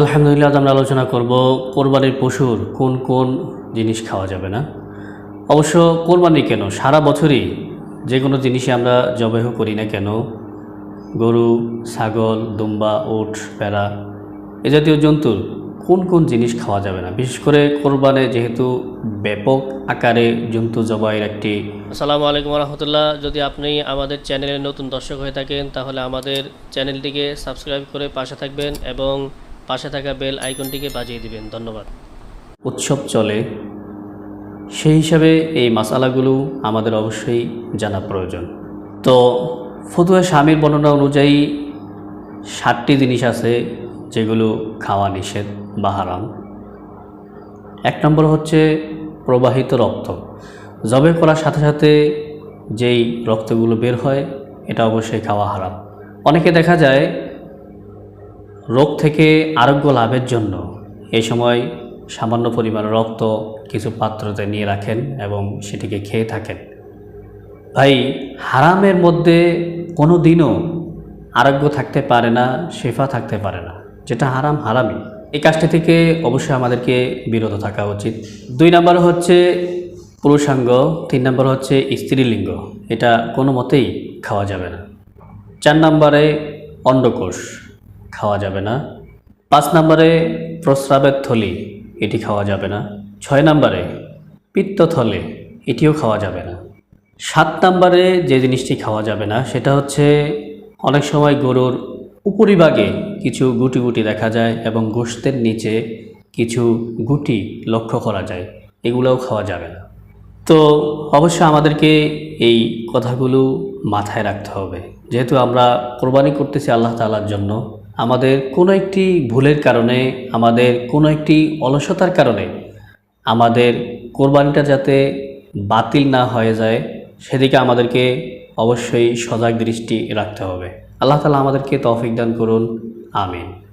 আলহামদুলিল্লাহ, আজ আমরা আলোচনা করব কোরবানির পশুর কোন কোন জিনিস খাওয়া যাবে না। অবশ্য কোরবানি কেন? সারা বছরই যে কোনো জিনিসই আমরা জবাহ করি না কেন? গরু, ছাগল, দুম্বা, উট প্যারা এ জাতীয় জন্তুর কোন কোন জিনিস খাওয়া যাবে না? বিশেষ করে কোরবানে যেহেতু ব্যাপক আকারে জন্তু জবাইয়ের একটি আসসালামু আলাইকুম রহমতুল্লাহ যদি আপনি আমাদের চ্যানেলের নতুন দর্শক হয়ে থাকেন, তাহলে আমাদের চ্যানেলটিকে সাবস্ক্রাইব করে পাশে থাকবেন এবং পাশে থাকা বেল আইকনটিকে বাজিয়ে দিবেন। ধন্যবাদ। উৎসব চলে। সেই হিসাবে এই মশালাগুলো আমাদের অবশ্যই জানা প্রয়োজন। তো ফতুয়া স্বামীর বর্ণনা অনুযায়ী ষাটটি জিনিস আছে যেগুলো খাওয়া নিষেধ বা হারাম। এক নম্বর হচ্ছে প্রবাহিত রক্ত। জবে করার সাথে সাথে যেই রক্তগুলো বের হয়, এটা অবশ্যই খাওয়া হারাম। অনেকে দেখা যায় রোগ থেকে আরোগ্য লাভের জন্য এই সময় সামান্য পরিমাণ রক্ত কিছু পাত্রতে নিয়ে রাখেন এবং সেটিকে খেয়ে থাকেন। ভাই, হারামের মধ্যে কোনো দিনও আরোগ্য থাকতে পারে না, শেফা থাকতে পারে না। যেটা হারাম, হারামই। এই কাজটি থেকে অবশ্যই আমাদেরকে বিরত থাকা উচিত। দুই নম্বর হচ্ছে পুরুষাঙ্গ, তিন নম্বর হচ্ছে স্ত্রীলিঙ্গ। এটা কোনো মতেই খাওয়া যাবে না। চার নম্বরে অন্ডকোষ। খাওয়া যাবে না। পাঁচ নম্বরে প্রস্রাবের থলি, এটি খাওয়া যাবে না। ছয় নম্বরে পিত্তথলে এটিও খাওয়া যাবে না। সাত নম্বরে যে জিনিসটি খাওয়া যাবে না, সেটা হচ্ছে অনেক সময় গরুর উপরিভাগে কিছু গুটি গুটি দেখা যায় এবং গোশতের নিচে কিছু গুটি লক্ষ্য করা যায়। এগুলোও খাওয়া যাবে না। তো অবশ্য আমাদেরকে এই কথাগুলো মাথায় রাখতে হবে। যেহেতু আমরা কোরবানি করতেছি আল্লাহ তালার জন্য আমাদের কোনো একটি ভুলের কারণে, আমাদের কোনো একটি অলসতার কারণে, আমাদের কোরবানিটা যাতে বাতিল না হয়ে যায়, সেদিকে আমাদেরকে অবশ্যই সজাগ দৃষ্টি রাখতে হবে। আল্লাহ তালা আমাদেরকে তৌফিক দান করুন। আমিন।